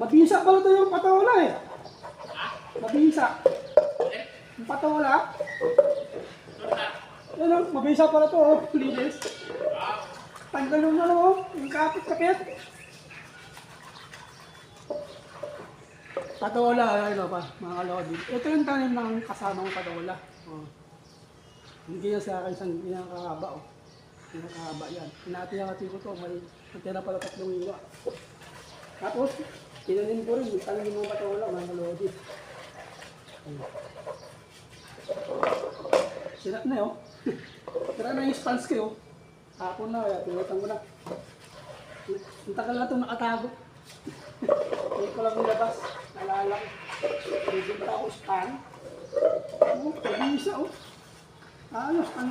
pala ito yung patola eh. Mabisa. Yung patola. Yan o, mabisa pala ito oh. Linis. Tanggal yung ano oh. Yung kapit-kapit. Patola, ano pa, mga kalodi. Ito yung tanim ng kasama patola. Oh. Hindi yan sa akin isang pinakahaba oh. Pinakahaba yan. Pinati-hati ko to, may natira pala tatlong iwa. Tapos, tinanim ko rin, tanim ng mga patola, mga kalodi. Sinat na yun. Tira na yung spans ko. Hapon na, pinutan ko na. Ang tagal na ito nakatago. Hindi ko lang nilabas. Nalala ko. Medyo pa ako span. Oh, pag-iisa oh. Ayos, ang